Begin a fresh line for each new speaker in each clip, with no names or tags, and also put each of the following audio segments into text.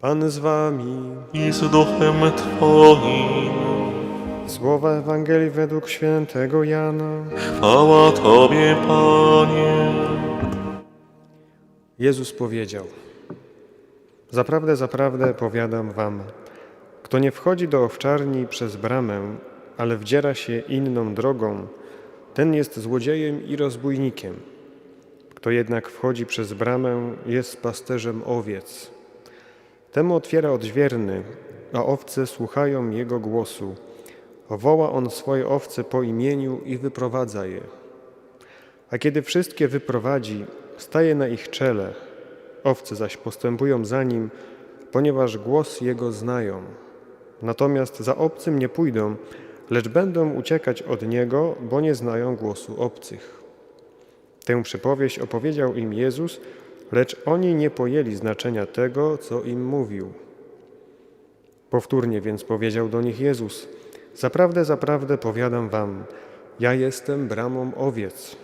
Pan z wami.
i z duchem Twoim.
Słowa Ewangelii według świętego Jana.
Chwała Tobie, Panie.
Jezus powiedział: Zaprawdę, zaprawdę powiadam wam, kto nie wchodzi do owczarni przez bramę, ale wdziera się inną drogą, ten jest złodziejem i rozbójnikiem. Kto jednak wchodzi przez bramę, jest pasterzem owiec. Temu otwiera odźwierny, a owce słuchają jego głosu. Woła on swoje owce po imieniu i wyprowadza je. A kiedy wszystkie wyprowadzi, staje na ich czele. Owce zaś postępują za nim, ponieważ głos jego znają. Natomiast za obcym nie pójdą, lecz będą uciekać od niego, bo nie znają głosu obcych. Tę przypowieść opowiedział im Jezus, lecz oni nie pojęli znaczenia tego, co im mówił. Powtórnie więc powiedział do nich Jezus: Zaprawdę, zaprawdę powiadam wam, ja jestem bramą owiec.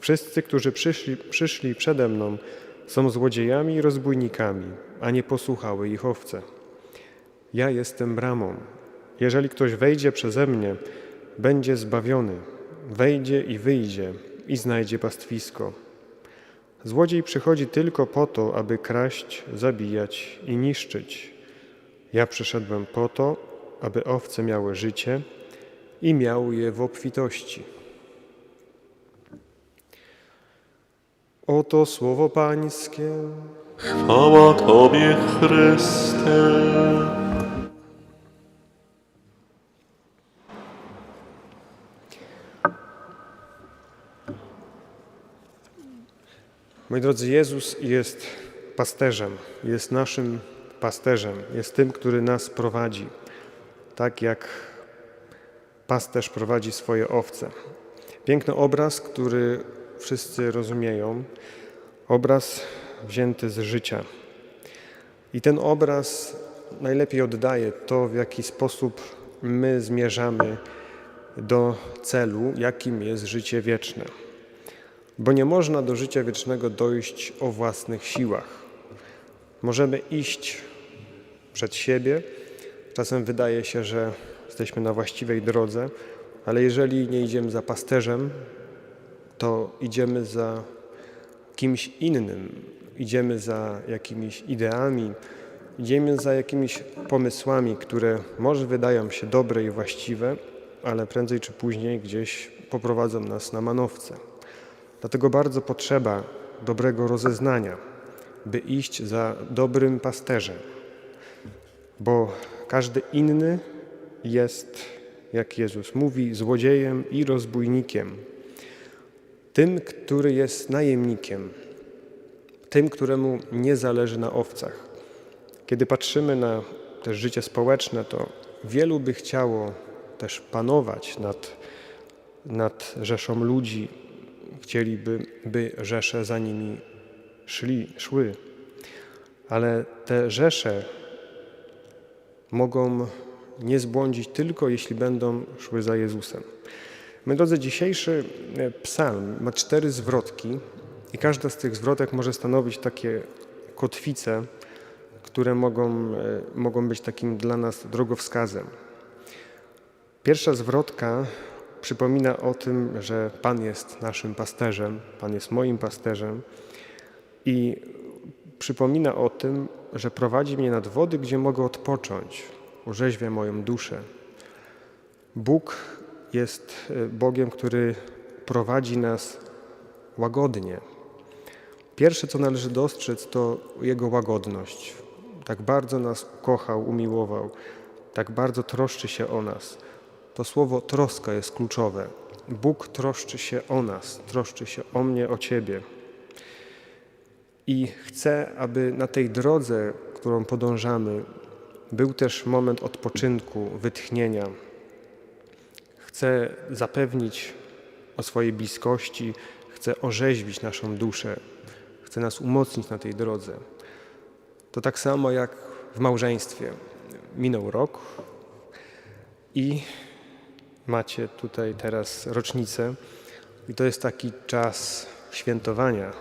Wszyscy, którzy przyszli, przyszli przede mną, są złodziejami i rozbójnikami, a nie posłuchały ich owce. Ja jestem bramą. Jeżeli ktoś wejdzie przeze mnie, będzie zbawiony. Wejdzie i wyjdzie i znajdzie pastwisko. Złodziej przychodzi tylko po to, aby kraść, zabijać i niszczyć. Ja przyszedłem po to, aby owce miały życie i miały je w obfitości. Oto słowo Pańskie.
Chwała Tobie, Chryste.
Moi drodzy, Jezus jest pasterzem, jest naszym pasterzem, jest tym, który nas prowadzi, tak jak pasterz prowadzi swoje owce. Piękny obraz, który wszyscy rozumieją, obraz wzięty z życia. I ten obraz najlepiej oddaje to, w jaki sposób my zmierzamy do celu, jakim jest życie wieczne. Bo nie można do życia wiecznego dojść o własnych siłach. Możemy iść przed siebie. Czasem wydaje się, że jesteśmy na właściwej drodze, ale jeżeli nie idziemy za pasterzem, to idziemy za kimś innym, idziemy za jakimiś ideami, idziemy za jakimiś pomysłami, które może wydają się dobre i właściwe, ale prędzej czy później gdzieś poprowadzą nas na manowce. Dlatego bardzo potrzeba dobrego rozeznania, by iść za dobrym pasterzem, bo każdy inny jest, jak Jezus mówi, złodziejem i rozbójnikiem. Tym, który jest najemnikiem, tym, któremu nie zależy na owcach. Kiedy patrzymy na też życie społeczne, to wielu by chciało też panować nad, nad rzeszą ludzi, chcieliby, by rzesze za nimi szli, szły. Ale te rzesze mogą nie zbłądzić tylko, jeśli będą szły za Jezusem. My, drodzy, dzisiejszy e, psalm ma cztery zwrotki i każda z tych zwrotek może stanowić takie kotwice, które mogą, e, mogą być takim dla nas drogowskazem. Pierwsza zwrotka przypomina o tym, że Pan jest naszym pasterzem, Pan jest moim pasterzem i przypomina o tym, że prowadzi mnie nad wody, gdzie mogę odpocząć, orzeźwia moją duszę. Bóg jest e, Bogiem, który prowadzi nas łagodnie. Pierwsze, co należy dostrzec, to Jego łagodność. Tak bardzo nas ukochał, umiłował, tak bardzo troszczy się o nas. To słowo troska jest kluczowe. Bóg troszczy się o nas, troszczy się o mnie, o Ciebie. I chce, aby na tej drodze, którą podążamy, był też moment odpoczynku, wytchnienia. Chce zapewnić o swojej bliskości, chce orzeźwić naszą duszę, chce nas umocnić na tej drodze. To tak samo jak w małżeństwie. Minął rok i macie tutaj teraz rocznicę i to jest taki czas świętowania.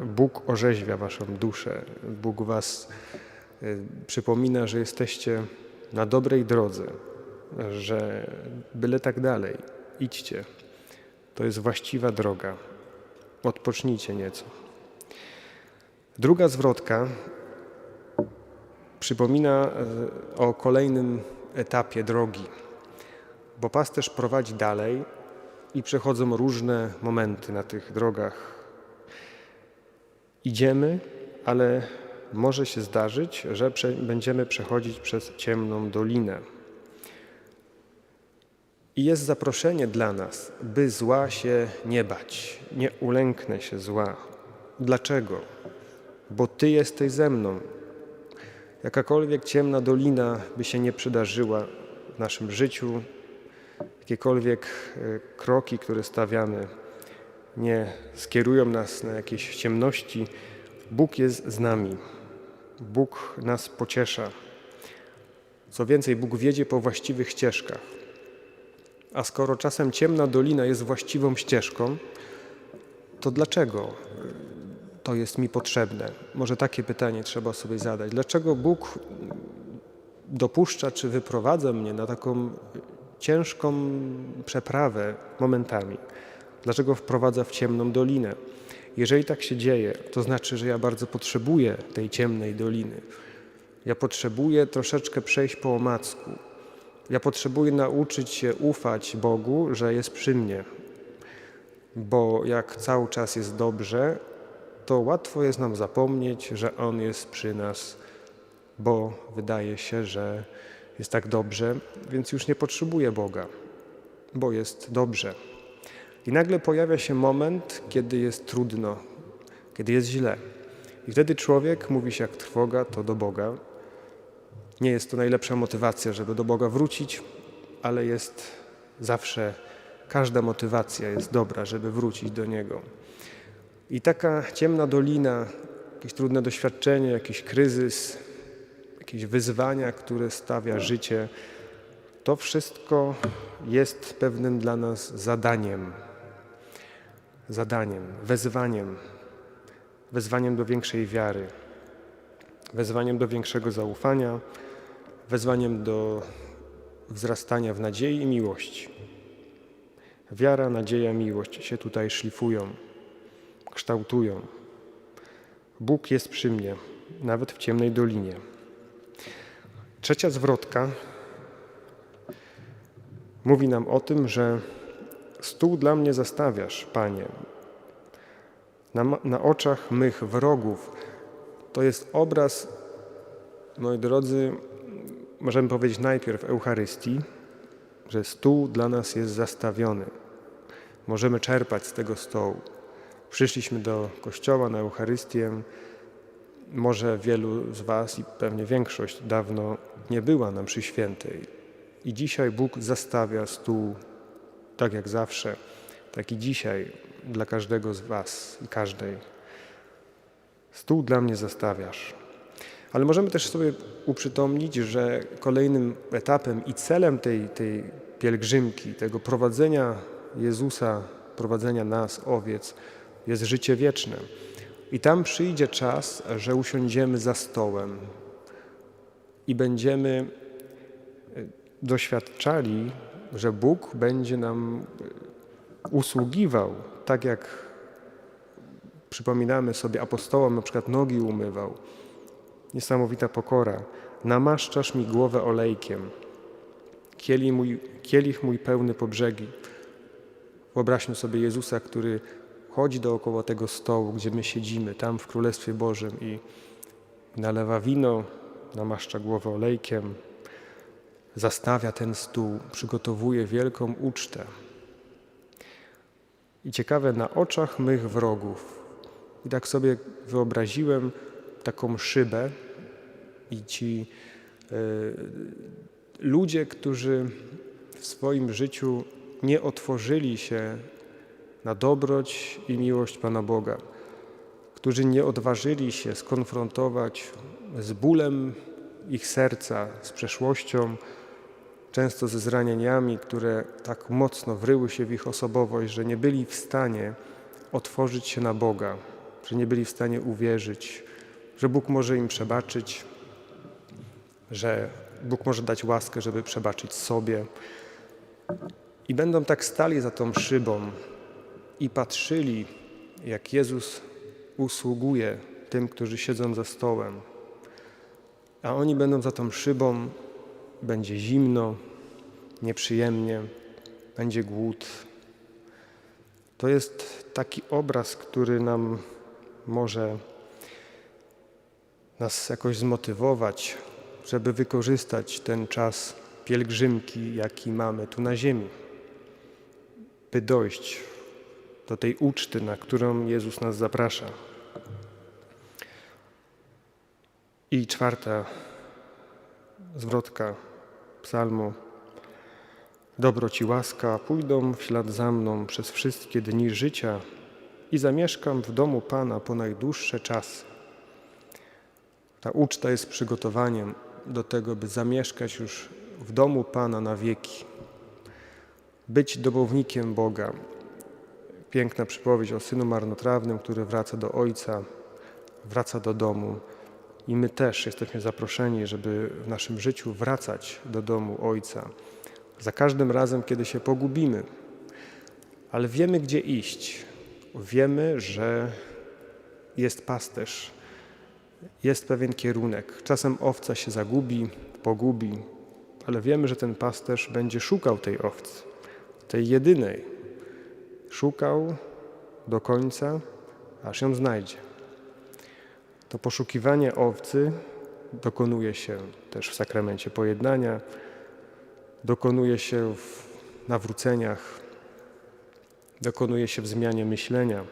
Bóg orzeźwia waszą duszę, Bóg was y, przypomina, że jesteście na dobrej drodze, że byle tak dalej, idźcie. To jest właściwa droga. Odpocznijcie nieco. Druga zwrotka przypomina y, o kolejnym etapie drogi, bo pasterz prowadzi dalej i przechodzą różne momenty na tych drogach. Idziemy, ale może się zdarzyć, że będziemy przechodzić przez ciemną dolinę. I jest zaproszenie dla nas, by zła się nie bać. Nie ulęknę się zła. Dlaczego? Bo Ty jesteś ze mną. Jakakolwiek ciemna dolina by się nie przydarzyła w naszym życiu, jakiekolwiek e, kroki, które stawiamy, nie skierują nas na jakieś ciemności, Bóg jest z nami. Bóg nas pociesza. Co więcej, Bóg wiedzie po właściwych ścieżkach. A skoro czasem ciemna dolina jest właściwą ścieżką, to dlaczego to jest mi potrzebne? Może takie pytanie trzeba sobie zadać. Dlaczego Bóg dopuszcza czy wyprowadza mnie na taką ciężką przeprawę momentami? Dlaczego wprowadza w ciemną dolinę? Jeżeli tak się dzieje, to znaczy, że ja bardzo potrzebuję tej ciemnej doliny. Ja potrzebuję troszeczkę przejść po omacku. Ja potrzebuję nauczyć się ufać Bogu, że jest przy mnie. Bo jak cały czas jest dobrze, to łatwo jest nam zapomnieć, że On jest przy nas, bo wydaje się, że jest tak dobrze, więc już nie potrzebuję Boga, bo jest dobrze. I nagle pojawia się moment, kiedy jest trudno, kiedy jest źle. I wtedy człowiek mówi się jak trwoga, to do Boga. Nie jest to najlepsza motywacja, żeby do Boga wrócić, ale jest zawsze, każda motywacja jest dobra, żeby wrócić do Niego. I taka ciemna dolina, jakieś trudne doświadczenie, jakiś kryzys, jakieś wyzwania, które stawia życie, to wszystko jest pewnym dla nas zadaniem. Zadaniem, wezwaniem, wezwaniem do większej wiary, wezwaniem do większego zaufania, wezwaniem do wzrastania w nadziei i miłości. Wiara, nadzieja, miłość się tutaj szlifują, kształtują. Bóg jest przy mnie, nawet w ciemnej dolinie. Trzecia zwrotka mówi nam o tym, że stół dla mnie zastawiasz, Panie. Na, na oczach mych wrogów. To jest obraz, moi drodzy, możemy powiedzieć najpierw Eucharystii, że stół dla nas jest zastawiony. Możemy czerpać z tego stołu. Przyszliśmy do kościoła na Eucharystię. Może wielu z Was i pewnie większość dawno nie była na mszy świętej. I dzisiaj Bóg zastawia stół tak jak zawsze, tak i dzisiaj dla każdego z Was i każdej. Stół dla mnie zastawiasz. Ale możemy też sobie uprzytomnić, że kolejnym etapem i celem tej, tej pielgrzymki, tego prowadzenia Jezusa, prowadzenia nas, owiec, jest życie wieczne. I tam przyjdzie czas, że usiądziemy za stołem i będziemy e, doświadczali, że Bóg będzie nam e, usługiwał, tak jak przypominamy sobie apostołom, na przykład nogi umywał. Niesamowita pokora. Namaszczasz mi głowę olejkiem, kielich mój, kielich mój pełny po brzegi. Wyobraźmy sobie Jezusa, który chodzi dookoła tego stołu, gdzie my siedzimy, tam w Królestwie Bożym i nalewa wino, namaszcza głowę olejkiem, zastawia ten stół, przygotowuje wielką ucztę. I ciekawe, na oczach mych wrogów. I tak sobie wyobraziłem taką szybę i ci y, ludzie, którzy w swoim życiu nie otworzyli się na dobroć i miłość Pana Boga, którzy nie odważyli się skonfrontować z bólem ich serca, z przeszłością, często ze zranieniami, które tak mocno wryły się w ich osobowość, że nie byli w stanie otworzyć się na Boga, że nie byli w stanie uwierzyć, że Bóg może im przebaczyć, że Bóg może dać łaskę, żeby przebaczyć sobie. I będą tak stali za tą szybą i patrzyli, jak Jezus usługuje tym, którzy siedzą za stołem. A oni będą za tą szybą, będzie zimno, nieprzyjemnie, będzie głód. To jest taki obraz, który nam może nas jakoś zmotywować, żeby wykorzystać ten czas pielgrzymki, jaki mamy tu na ziemi, by dojść do tej uczty, na którą Jezus nas zaprasza. I czwarta zwrotka psalmu. Dobro Ci łaska, pójdą w ślad za mną przez wszystkie dni życia i zamieszkam w domu Pana po najdłuższe czasy. Ta uczta jest przygotowaniem do tego, by zamieszkać już w domu Pana na wieki. Być domownikiem Boga. Piękna przypowieść o synu marnotrawnym, który wraca do ojca, wraca do domu. I my też jesteśmy zaproszeni, żeby w naszym życiu wracać do domu Ojca. Za każdym razem, kiedy się pogubimy, ale wiemy, gdzie iść. Wiemy, że jest pasterz, jest pewien kierunek. Czasem owca się zagubi, pogubi, ale wiemy, że ten pasterz będzie szukał tej owcy, tej jedynej. Szukał do końca, aż ją znajdzie. To poszukiwanie owcy dokonuje się też w sakramencie pojednania, dokonuje się w nawróceniach, dokonuje się w zmianie myślenia,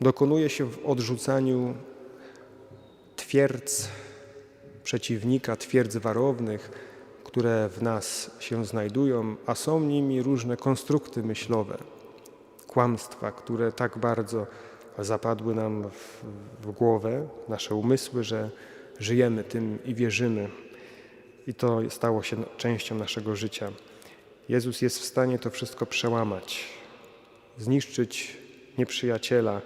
dokonuje się w odrzucaniu twierdz przeciwnika, twierdz warownych, które w nas się znajdują, a są nimi różne konstrukty myślowe, kłamstwa, które tak bardzo zapadły nam w, w głowę, nasze umysły, że żyjemy tym i wierzymy. I to stało się częścią naszego życia. Jezus jest w stanie to wszystko przełamać, zniszczyć nieprzyjaciela,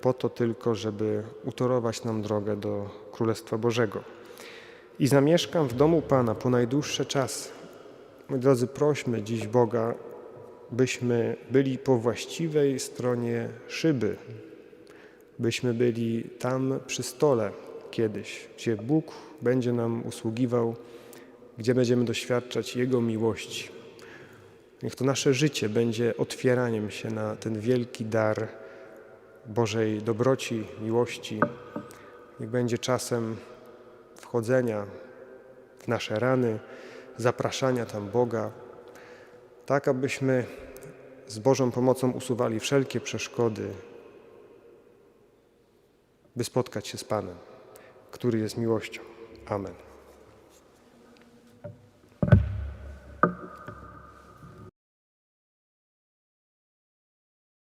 po to tylko, żeby utorować nam drogę do Królestwa Bożego. I zamieszkam w domu Pana po najdłuższe czasy. Moi drodzy, prośmy dziś Boga, byśmy byli po właściwej stronie szyby, byśmy byli tam przy stole kiedyś, gdzie Bóg będzie nam usługiwał, gdzie będziemy doświadczać Jego miłości. Niech to nasze życie będzie otwieraniem się na ten wielki dar Bożej dobroci, miłości. Niech będzie czasem wchodzenia w nasze rany, zapraszania tam Boga, tak abyśmy z Bożą pomocą usuwali wszelkie przeszkody, by spotkać się z Panem, który jest miłością. Amen.